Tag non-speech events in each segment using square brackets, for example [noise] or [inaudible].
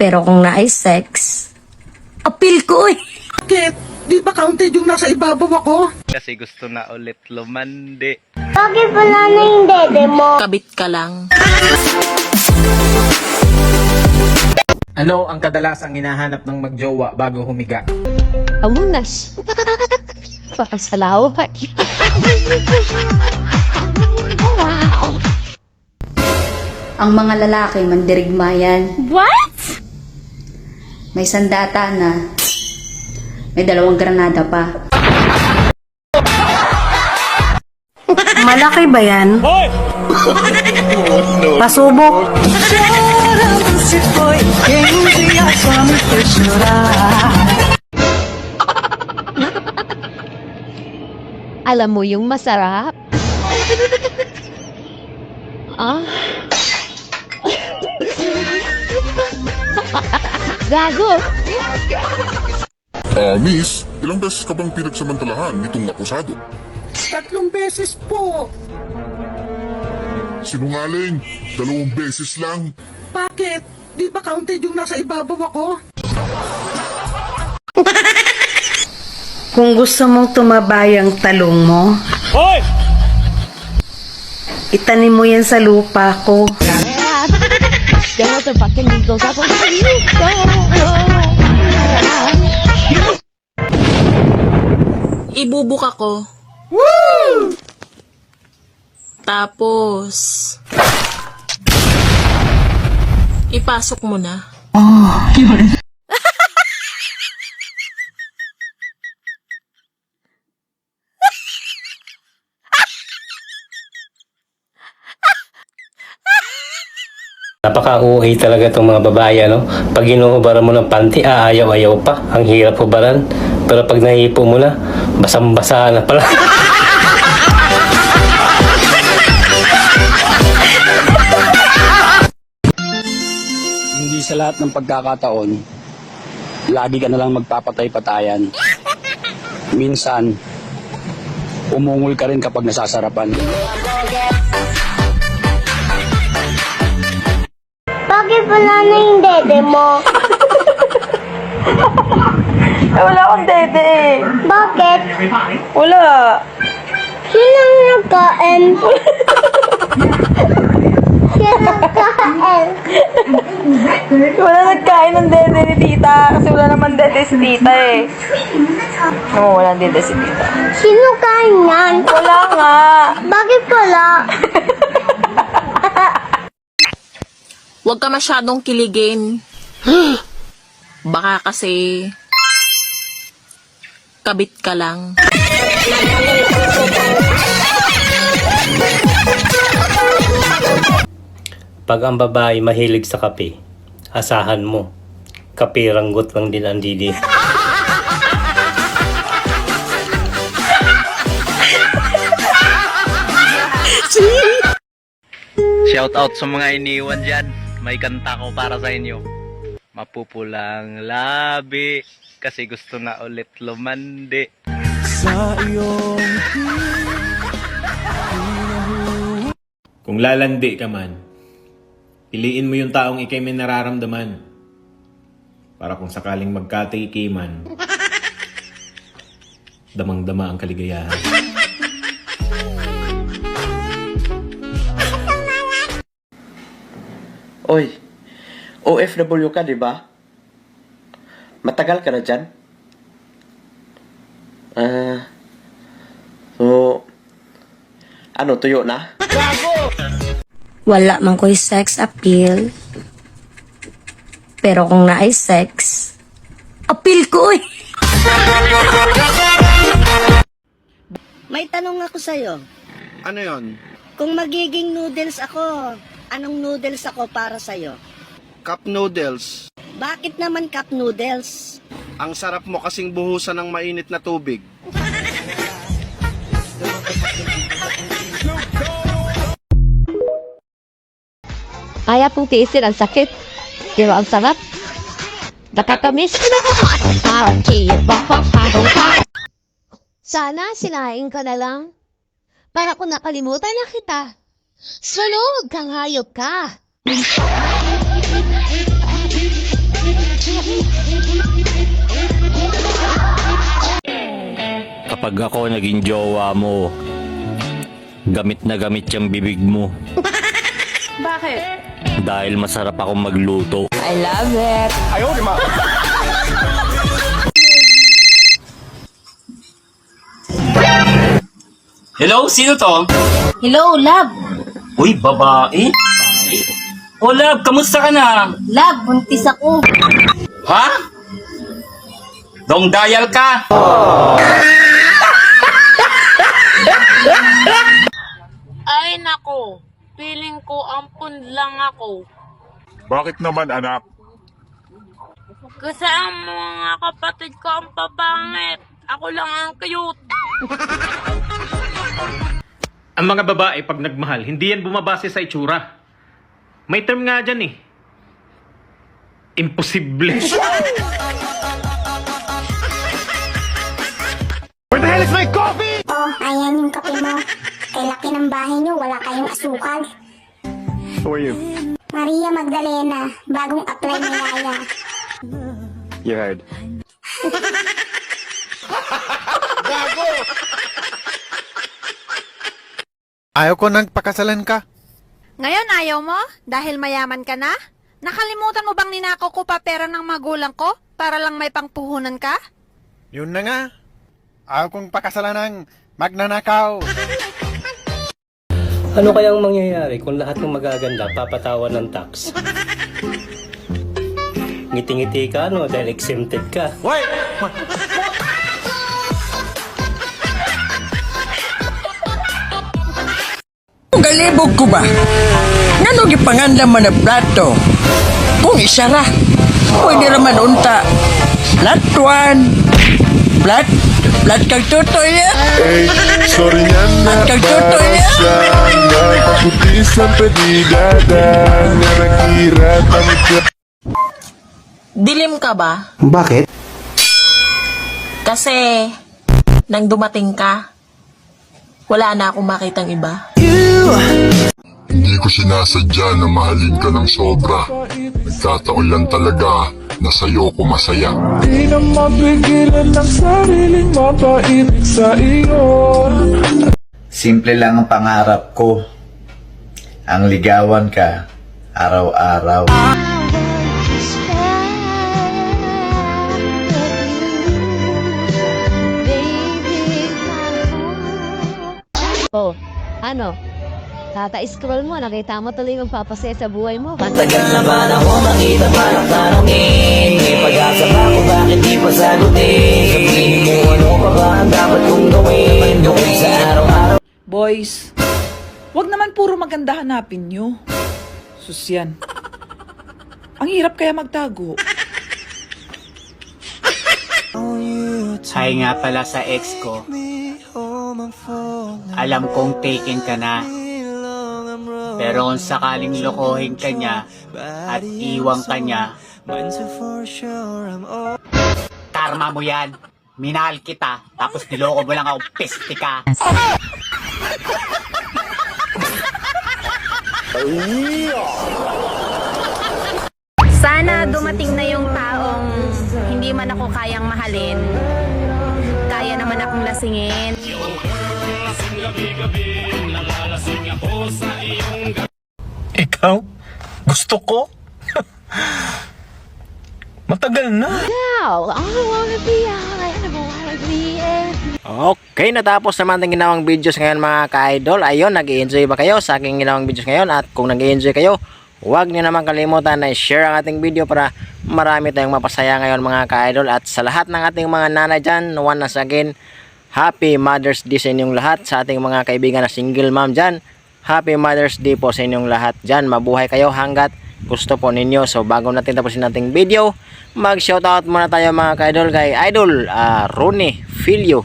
Pero kung naay sex, appeal ko eh. Bakit? Di ba counted yung nasa ibabaw ako? Kasi gusto na ulit lumandi. Bakit wala na yung dede mo? Kabit ka lang. Ano ang kadalasang hinahanap ng magjowa bago humiga? Amunas. [laughs] Pakasalaw. Ang mga lalaki mandirigmayan. What? May sandata na. May dalawang granada pa. Malaki ba yan? Pasubok. Alam mo yung masarap? ah? [laughs] Gago! Ah, miss, ilang beses ka bang pinagsamantalahan nitong akusado? Tatlong beses po. Sinungaling, dalawang beses lang. Bakit? Di ba counted yung nasa ibabaw ako? [laughs] Kung gusto mong tumabay ang talong mo, itanim mo yan sa lupa ko. Yan ang fucking eagles ako. Ibubuka ko. Tapos, ipasok mo na. Napaka-uwi talaga itong mga babae, ano? Pag inuubaran mo ng panty, aayaw-ayaw pa. Ang hirap ubaran. Pero pag nahipo mo na, basang-basa na pala. [laughs] hindi sa lahat ng pagkakataon, lagi ka na lang magpapatay-patayan. Minsan, umungol ka rin kapag nasasarapan. Wala na yung dede mo? wala akong dede eh. Bakit? Wala. Sino ang nagkain? Sino nagkain? Wala nagkain ng dede ni tita. Kasi wala naman dede si tita eh. Oo, wala dede si tita. Sino kain yan? Wala nga. Bakit wala? Huwag ka masyadong kiligin. [gasps] Baka kasi kabit ka lang. Pag ang babae mahilig sa kape, asahan mo. Kape ranggot lang din ang didi. Shout out sa mga iniwan dyan. May kanta ko para sa inyo. Mapupulang labi kasi gusto na ulit lumandi. [laughs] Kung lalandi ka man, piliin mo yung taong ikay may nararamdaman. Para kung sakaling magkatikiman, [laughs] damang-dama ang kaligayahan. Oy, OFW ka, di ba? Matagal ka na dyan? Ah, so, ano, tuyo na? Wala man ko'y sex appeal. Pero kung naay sex, appeal ko eh. May tanong ako sa'yo. Ano yon? Kung magiging noodles ako, anong noodles ako para sa'yo? Cup noodles. Bakit naman cup noodles? Ang sarap mo kasing buhusan ng mainit na tubig. Kaya pong tiisin ang sakit. Ba ang sarap? Nakakamiss. Sana sinain ka na lang. Para kung nakalimutan na kita. Sunog kang hayop ka! Kapag ako naging jowa mo, gamit na gamit yung bibig mo. [laughs] Bakit? Dahil masarap akong magluto. I love it. Ayaw ma. Hello, sino to? Hello, love. Uy, babae. O, love, kamusta ka na? Love, buntis ako. Ha? Dong dial ka? Ay nako, feeling ko ampun lang ako. Bakit naman anak? Kasi ang mga kapatid ko ang papangit. Ako lang ang cute. Ang mga babae pag nagmahal, hindi yan bumabase sa itsura. May term nga dyan eh. Imposible. [laughs] Oh, ayan yung kape mo. Kay laki ng bahay niyo, wala kayong asukal. Who are you? Maria Magdalena, bagong apply ni Yaya. You heard. [laughs] Ayaw ko nang pakasalan ka. Ngayon ayaw mo? Dahil mayaman ka na? Nakalimutan mo bang ninakaw ko pa pera ng magulang ko para lang may pangpuhunan ka? Yun na nga. Ayaw kong pakasalan ng magnanakaw. Ano kayang mangyayari kung lahat ng magaganda papatawan ng tax? Ngiti-ngiti ka no dahil exempted ka. Wait! Galibog ko ba? Ngano gipanganda man na plato? Kung isa ra, pwede raman unta. Flat one. Flat, flat kag tutoy ya. Eh, sorry nga na Kag tutoy ya. Nga kaputisan pedigada Nga nakira tamit ka Dilim ka ba? Bakit? Kasi nang dumating ka, wala na akong makitang iba. Hindi ko sinasadya na mahalin ka ng sobra Nagkataon lang talaga na sa'yo ko masaya Di na mapigilan ng sariling mapait sa iyo. Simple lang ang pangarap ko. Ang ligawan ka, araw-araw. Oh, ano? Tata-scroll mo, nakita mo tuloy magpapasaya sa buhay mo. Tagal na ba na ako makita parang tanongin May pag-asa ba kung bakit di pa sagutin Sabihin mo ano pa ba ang dapat kong gawin Gawin sa araw-araw Boys, wag naman puro maganda hanapin nyo. Sus yan. Ang hirap kaya magtago. Hi nga pala sa ex ko. Alam kong taken ka na. Pero kung sakaling lokohin ka niya at iwang ka niya, karma mo yan. Minahal kita, tapos niloko mo lang ako, peste ka. Sana dumating na yung taong hindi man ako kayang mahalin. Kaya naman akong lasingin. Ikaw? Gusto ko? [laughs] Matagal na. Now, I wanna be high, I wanna be empty. Okay, natapos naman ang ginawang videos ngayon mga ka-idol. Ayun, nag enjoy ba kayo sa aking ginawang videos ngayon? At kung nag enjoy kayo, huwag nyo naman kalimutan na i-share ang ating video para marami tayong mapasaya ngayon mga ka-idol. At sa lahat ng ating mga nanay dyan, once again, Happy Mother's Day sa inyong lahat. Sa ating mga kaibigan na single mom dyan, Happy Mother's Day po sa inyong lahat dyan. Mabuhay kayo hanggat gusto po ninyo. So bago natin tapusin nating video, mag-shoutout muna tayo mga ka-idol kay Idol uh, Rooney Filio.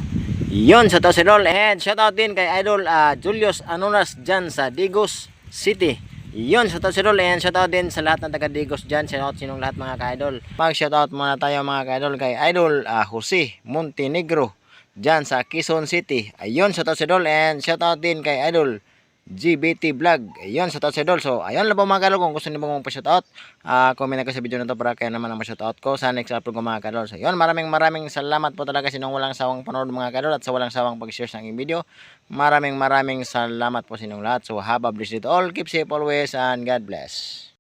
Yon sa si Idol. And shoutout din kay Idol ah, Julius Anunas dyan sa Digos City. Yon sa si Idol. And shoutout din sa lahat ng taga Digos dyan. Shoutout sinong lahat mga ka-idol. Mag-shoutout muna tayo mga ka-idol kay Idol ah, Jose Montenegro dyan sa Quezon City. Ayun, shoutout si Idol. And shoutout din kay Idol GBT Vlog. Ayun, shoutout sa idol. So, ayun lang po mga kadol. Kung gusto niyo mong pa-shoutout, ah comment na ko sa video na to para kaya naman ang ma-shoutout ko sa next upload ko mga kadol. So, yun, maraming maraming salamat po talaga sa inyong walang sawang panood mga kadol at sa walang sawang pag-share sa aking video. Maraming maraming salamat po sa inyong lahat. So, have a blessed all. Keep safe always and God bless.